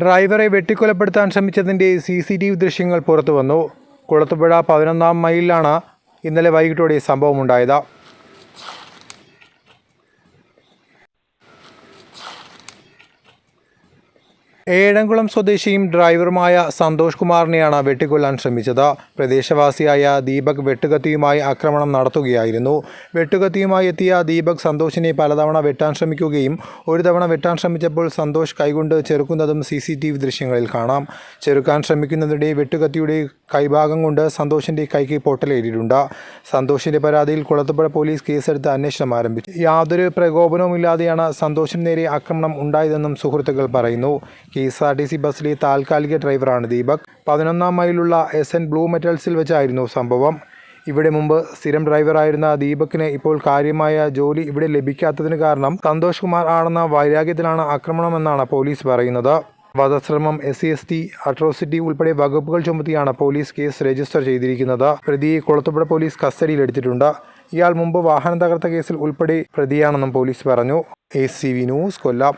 ഡ്രൈവറെ വെട്ടിക്കൊലപ്പെടുത്താൻ ശ്രമിച്ചതിന്റെ സി സി ടി വി ദൃശ്യങ്ങൾ പുറത്തു വന്നു കുളത്തുപുഴ പതിനൊന്നാം മൈലിലാണ് ഇന്നലെ വൈകിട്ടോടെ സംഭവമുണ്ടായത്. ഏഴംകുളം സ്വദേശിയും ഡ്രൈവറുമായ സന്തോഷ് കുമാറിനെയാണ് വെട്ടിക്കൊല്ലാൻ ശ്രമിച്ചത്. പ്രദേശവാസിയായ ദീപക് വെട്ടുകത്തിയുമായി ആക്രമണം നടത്തുകയായിരുന്നു. വെട്ടുകത്തിയുമായി എത്തിയ ദീപക് സന്തോഷിനെ പലതവണ വെട്ടാൻ ശ്രമിക്കുകയും ഒരു തവണ വെട്ടാൻ ശ്രമിച്ചപ്പോൾ സന്തോഷ് കൈകൊണ്ട് ചെറുക്കുന്നതും സി സി ടി വി ദൃശ്യങ്ങളിൽ കാണാം. ചെറുക്കാൻ ശ്രമിക്കുന്നതിനിടെ വെട്ടുകത്തിയുടെ കൈഭാഗം കൊണ്ട് സന്തോഷിന്റെ കൈക്ക് പൊട്ടലേറ്റിട്ടുണ്ട്. സന്തോഷിന്റെ പരാതിയിൽ കുളത്തുപുഴ പോലീസ് കേസെടുത്ത് അന്വേഷണം ആരംഭിച്ചു. യാതൊരു പ്രകോപനവുമില്ലാതെയാണ് സന്തോഷിന് നേരെ ആക്രമണം ഉണ്ടായതെന്നും സുഹൃത്തുക്കൾ പറയുന്നു. K S R T C ബസ്സിലെ താൽക്കാലിക ഡ്രൈവറാണ് ദീപക്. പതിനൊന്നാം മൈലുള്ള എസ് എൻ ബ്ലൂ മെറ്റൽസിൽ വെച്ചായിരുന്നു സംഭവം. ഇവിടെ മുമ്പ് സ്ഥിരം ഡ്രൈവറായിരുന്ന ദീപകിന് ഇപ്പോൾ കാര്യമായ ജോലി ഇവിടെ ലഭിക്കാത്തതിന് കാരണം സന്തോഷ് കുമാർ ആണെന്ന വൈരാഗ്യത്തിലാണ് ആക്രമണമെന്നാണ് പോലീസ് പറയുന്നത്. വധശ്രമം S C S T atrocity ഉൾപ്പെടെ വകുപ്പുകൾ ചുമത്തിയാണ് പോലീസ് കേസ് രജിസ്റ്റർ ചെയ്തിരിക്കുന്നത്. പ്രതിയെ കുളത്തുപുഴ പോലീസ് കസ്റ്റഡിയിലെടുത്തിട്ടുണ്ട് ഇയാൾ മുമ്പ് വാഹനം തകർത്ത കേസിൽ ഉൾപ്പെടെ പ്രതിയാണെന്നും പോലീസ് പറഞ്ഞു. A C V news Kollam.